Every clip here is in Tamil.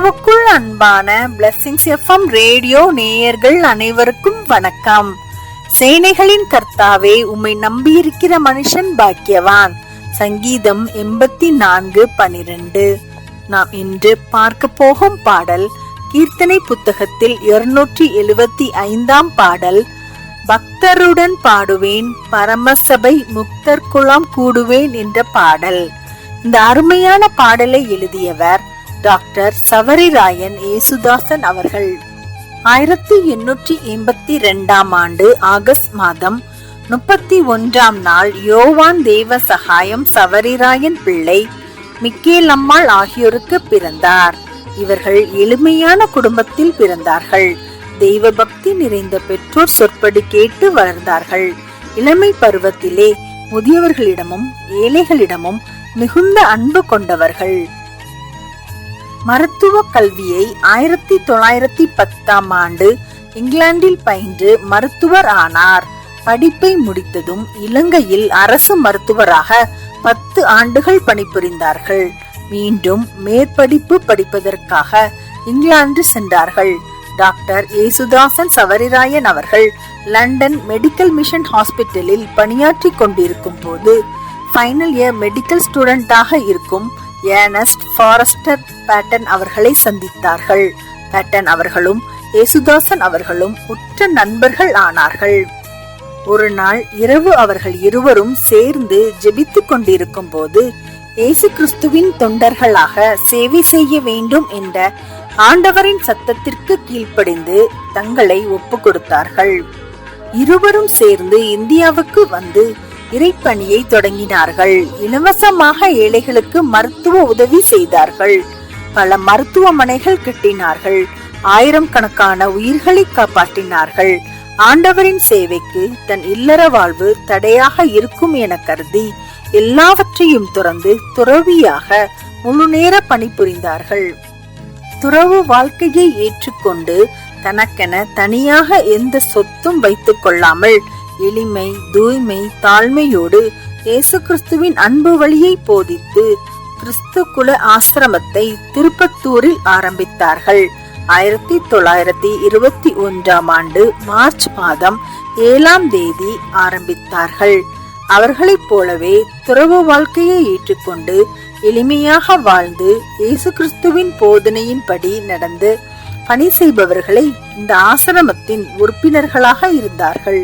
கிறிஸ்துவுக்குள் அன்பான பிளஸ்ஸிங்ஸ் எஃப்எம் ரேடியோ நேயர்கள் அனைவருக்கும் வணக்கம். சேனைகளின் கர்த்தாவே உம்மை நம்பியிருக்கிற மனுஷன் பாக்கியவான். சங்கீதம் எண்பத்தி நான்கு பனிரெண்டு. நாம் இன்று பார்க்க போகும் பாடல் கீர்த்தனை புத்தகத்தில் இருநூற்றி எழுபத்தி ஐந்தாம் பாடல் பக்தருடன் பாடுவேன் பரமசபை முக்தர் குலாம் கூடுவேன் என்ற பாடல். இந்த அருமையான பாடலை எழுதியவர் டாக்டர் சவரிராயன் ஏசுதாசன் அவர்கள். ஆயிரத்தி எண்ணூற்றி எண்பத்தி ரெண்டாம் ஆண்டு ஆகஸ்ட் மாதம் முப்பத்தி ஒன்றாம் நாள் யோவான் தேவ சகாயம் சவரிராயன் பிள்ளை மிக்கேலம்மாள் ஆகியோருக்கு பிறந்தார். இவர்கள் எளிமையான குடும்பத்தில் பிறந்தார்கள். தெய்வ பக்தி நிறைந்த பெற்றோர் சொற்படி கேட்டு வளர்ந்தார்கள். இளமை பருவத்திலே முதியவர்களிடமும் ஏழைகளிடமும் மிகுந்த அன்பு கொண்டவர்கள். மருத்துவ கல்வியை ஆயிரத்தி தொள்ளாயிரத்தி பத்தாம் ஆண்டு இங்கிலாந்தில் பயின்று மருத்துவர் ஆனார். படிப்பை முடித்ததும் இலங்கையில் அரசு மருத்துவராக பத்து ஆண்டுகள் பணிபுரிந்தார்கள். மீண்டும் மேற்படிப்பு படிப்பதற்காக இங்கிலாந்து சென்றார்கள். டாக்டர் ஏசுதாசன் சவரிராயன் அவர்கள் லண்டன் மெடிக்கல் மிஷன் ஹாஸ்பிட்டலில் பணியாற்றி கொண்டிருக்கும் போது ஃபைனல் இயர் மெடிக்கல் ஸ்டூடெண்டாக இருக்கும் ஏனஸ்ட் ஃபாரஸ்டர் பேட்டன் அவர்களை சந்தித்தார்கள். பேட்டன் அவர்களும் ஏசுதாசன் அவர்களும் உற்ற நண்பர்கள் ஆனார்கள். ஒரு நாள் இரவு அவர்கள் இருவரும் சேர்ந்து ஜெபித்துக் கொண்டிருக்கும் போது இயேசு கிறிஸ்துவின் தொண்டர்களாக சேவை செய்ய வேண்டும் என்ற ஆண்டவரின் சத்தத்திற்கு கீழ்ப்படிந்து தங்களை ஒப்பு கொடுத்தார்கள் இருவரும் சேர்ந்து இந்தியாவுக்கு வந்து இறைப்பணியை தொடங்கினார்கள். இலவசமாக ஏழைகளுக்கு மருத்துவ உதவி செய்தார்கள். பல மருத்துவமனைகள் கட்டினார்கள். ஆயிரம் கணக்கான உயிர்களை காப்பாற்றினார்கள். ஆண்டவரின் சேவைக்கு தன் இல்லற வாழ்வு தடையாக இருக்கும் என கருதி எல்லாவற்றையும் துறந்து துறவியாக முழுநேர பணிபுரிந்தார்கள். துறவு வாழ்க்கையை ஏற்றுக்கொண்டு தனக்கென தனியாக எந்த சொத்தும் வைத்துக் கொள்ளாமல் எளிமை தூய்மை தாழ்மையோடு இயேசு கிறிஸ்துவின் அன்பு வழியை போதித்து கிறிஸ்து குல ஆசிரமத்தை திருப்பத்தூரில் ஆரம்பித்தார்கள். ஆயிரத்தி தொள்ளாயிரத்தி இருபத்தி ஒன்றாம் ஆண்டு மார்ச் மாதம் ஏழாம் தேதி ஆரம்பித்தார்கள். அவர்களைப் போலவே துறவு வாழ்க்கையை ஏற்றுக்கொண்டு எளிமையாக வாழ்ந்து இயேசு கிறிஸ்துவின் போதனையின்படி நடந்து பணி செய்பவர்களை இந்த ஆசிரமத்தின் உறுப்பினர்களாக இருந்தார்கள்.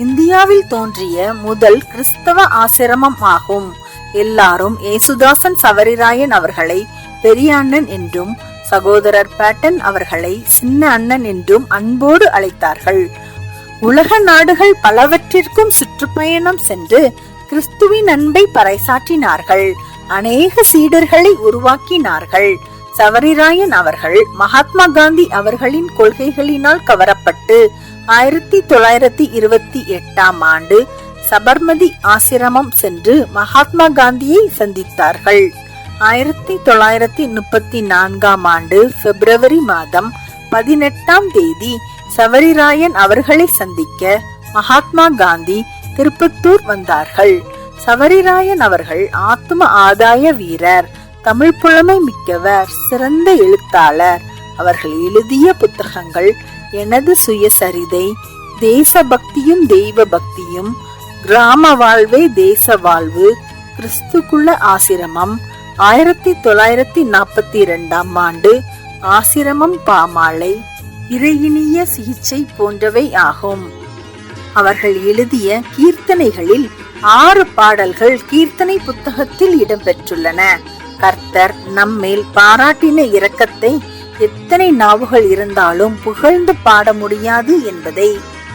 இந்தியாவில் தோன்றிய முதல் கிறிஸ்தவ ஆசிரமம் ஆகும் எல்லாரும் ஏசுதாசன் சவரிராயன் அவர்களை பெரிய அண்ணன் என்றும் சகோதரர் பேட்டன் அவர்களை சின்ன அண்ணன் என்றும் அன்போடு அழைத்தார்கள். உலக நாடுகள் பலவற்றிற்கும் சுற்றுப்பயணம் சென்று கிறிஸ்துவின் அன்பை பறைசாற்றினார்கள். அநேக சீடர்களை உருவாக்கினார்கள். சவரிராயன் அவர்கள் மகாத்மா காந்தி அவர்களின் கொள்கைகளினால் கவரப்பட்டு ஆயிரத்தி தொள்ளாயிரத்தி இருபத்தி எட்டாம் ஆண்டு சபர்மதி ஆசிரமம் சென்று மகாத்மா காந்தியை சந்தித்தார்கள். ஆயிரத்தி தொள்ளாயிரத்தி முப்பத்தி நான்காம் ஆண்டு பிப்ரவரி மாதம் பதினெட்டாம் தேதி சவரிராயன் அவர்களை சந்திக்க மகாத்மா காந்தி திருப்பத்தூர் வந்தார்கள். சவரிராயன் அவர்கள் ஆத்ம ஆதாய வீரர் தமிழ் புலமை மிக்கவர் சிறந்த எழுத்தாளர். அவர்கள் எழுதிய புத்தகங்கள் எனது சுயசரிதை தேசபக்தியும் தெய்வ பக்தியும் கிராம வாழ்வே தேச வாழ்வு கிறிஸ்துக்குள்ள ஆசிரமம் ஆயிரத்தி தொள்ளாயிரத்தி நாற்பத்தி இரண்டாம் ஆண்டு ஆசிரமம் பாமாலை இறையினிய சிகிச்சை போன்றவை ஆகும். அவர்கள் எழுதிய கீர்த்தனைகளில் ஆறு பாடல்கள் கீர்த்தனை புத்தகத்தில் இடம்பெற்றுள்ளன. கர்த்தர் நம்மேல் பாராட்டின இரக்கத்தை எத்தனை நாவுகள் இருந்தாலும் புகழ்ந்து பாட முடியாது என்பதை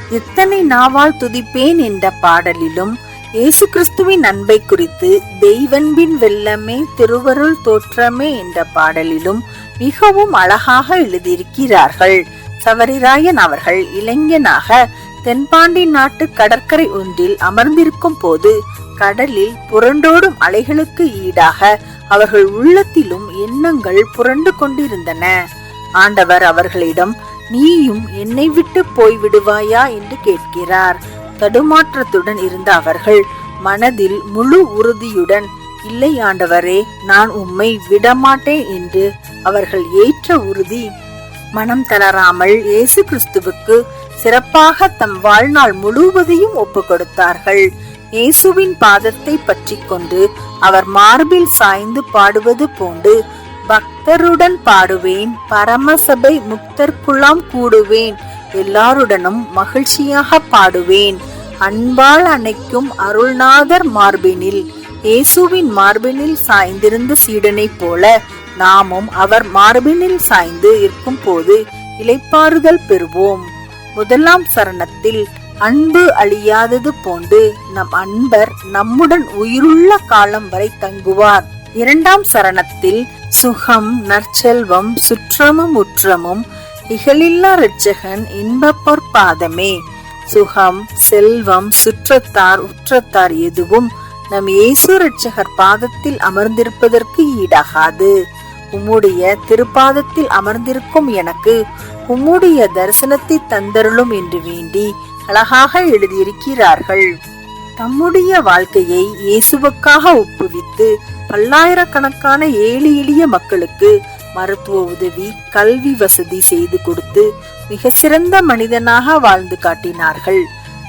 எத்தனை நாவால் துதிப்பேன் என்ற பாடலிலும் இயேசு கிறிஸ்துவின் அன்பை குறித்து தெய்வன்பின் வெள்ளமே திருவருள் தோற்றமே என்ற பாடலிலும் மிகவும் அழகாக எழுதியிருக்கிறார்கள். சவரிராயன் அவர்கள் இளைஞனாக தென்பாண்டி நாட்டு கடற்கரை ஒன்றில் அமர்ந்திருக்கும் போது கடலில் புரண்டோடும் அலைகளுக்கு ஈடாக அவர்கள் உள்ளத்திலும் எண்ணங்கள் புரண்டு கொண்டிருந்தன. ஆண்டவர் அவர்களிடம் நீயும் என்னை விட்டு போய் விடுவாயா? என்று கேட்கிறார். தடுமாற்றத்துடன் இருந்த அவர்கள் மனதில் முழு உறுதியுடன் இல்லை ஆண்டவரே நான் உம்மை விடமாட்டேன் என்று அவர்கள் ஏற்ற உறுதி மனம் தளராமல் இயேசு கிறிஸ்துவுக்கு சிறப்பாக தம் வாழ்நாள் முழுவதையும் ஒப்பு கொடுத்தார்கள் இயேசுவின் பாதத்தை பற்றி கொண்டு அவர் மார்பில் சாய்ந்து பாடுவது போன்று பக்தருடன் பாடுவேன் பரமசபை முக்தர்க்குலாம் கூடுவேன் எல்லாருடனும் மகிழ்ச்சியாக பாடுவேன். அன்பால் அணைக்கும் அருள்நாதர் மார்பினில் இயேசுவின் மார்பினில் சாய்ந்திருந்த சீடனைப் போல நாமும் அவர் மார்பினில் சாய்ந்து இருக்கும் போது இளைப்பாறுதல் பெறுவோம். முதலாம் சரணத்தில் அன்பு அழியாதது போன்று நம் அன்பர் நம்முடன் உயிருள்ள காலம் வரை தங்குவார். இரண்டாம் சரணத்தில் சுகம் நற்செல்வம் சுற்றமும் உற்றமும் இகழில்லா இரட்சகன் இன்பப்பொற் பாதமே. சுகம் செல்வம் சுற்றத்தார் உற்றத்தார் எதுவும் நம் இயேசு இரட்சகர் பாதத்தில் அமர்ந்திருப்பதற்கு ஈடாகாது. உம்முடைய திருப்பாதத்தில் அமர்ந்திருக்கும் எனக்கு உம்முடைய தரிசனத்தை தந்தருளும் என்று வேண்டி அழகாக எழுதியிருக்கிறார்கள். தம்முடைய வாழ்க்கையை இயேசுவுக்காக ஒப்புவித்து பல்லாயிரக்கணக்கான ஏழு எளிய மக்களுக்கு மருத்துவ உதவி கல்வி வசதி செய்து கொடுத்து மிக சிறந்த மனிதனாக வாழ்ந்து காட்டினார்கள்.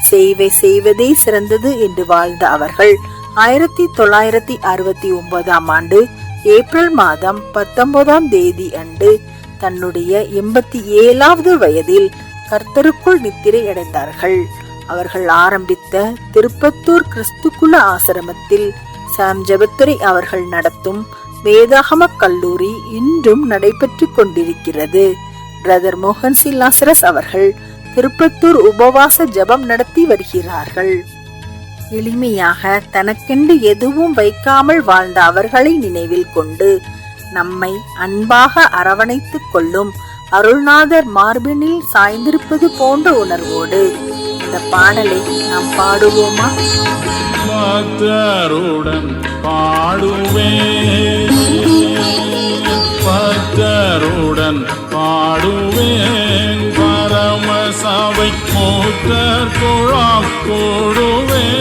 சேவை செய்வதே சிறந்தது என்று வாழ்ந்த அவர்கள் ஆயிரத்தி தொள்ளாயிரத்தி அறுபத்தி ஒன்பதாம் ஆண்டு ஏப்ரல் மாதம் பத்தொன்பதாம் தேதி அன்று தன்னுடைய எண்பத்தி ஏழாவது வயதில் கர்த்தருக்குள் நித்திரை அடைந்தார்கள் அவர்கள் ஆரம்பித்த திருப்பத்தூர் கிறிஸ்துக்குல ஆசிரமத்தில் சாம் ஜபத்துரை அவர்கள் நடத்தும் வேதாகம கல்லூரி இன்றும் நடைபெற்று கொண்டிருக்கிறது. பிரதர் மோகன் சில்லாசரஸ் அவர்கள் திருப்பத்தூர் உபவாச ஜெபம் நடத்தி வருகிறார்கள். எளிமையாக தனக்கென்று எதுவும் வைக்காமல் வாழ்ந்த அவர்களை நினைவில் கொண்டு நம்மை அன்பாக அரவணைத்துக் கொள்ளும் அருள்நாதர் மார்பினில் சாய்ந்திருப்பது போன்ற உணர்வோடு இந்த பாடலை நாம் பாடுவோமா? பக்தருடன் பாடுவேன் பக்தருடன் பாடுவேன் பரம சபை மூத்தர் குழாம் கூடுவேன்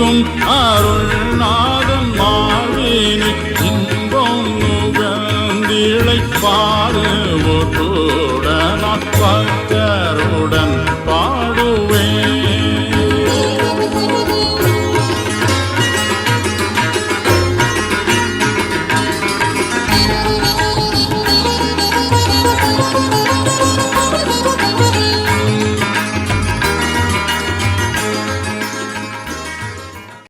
அளிக்கும் அருள் நான்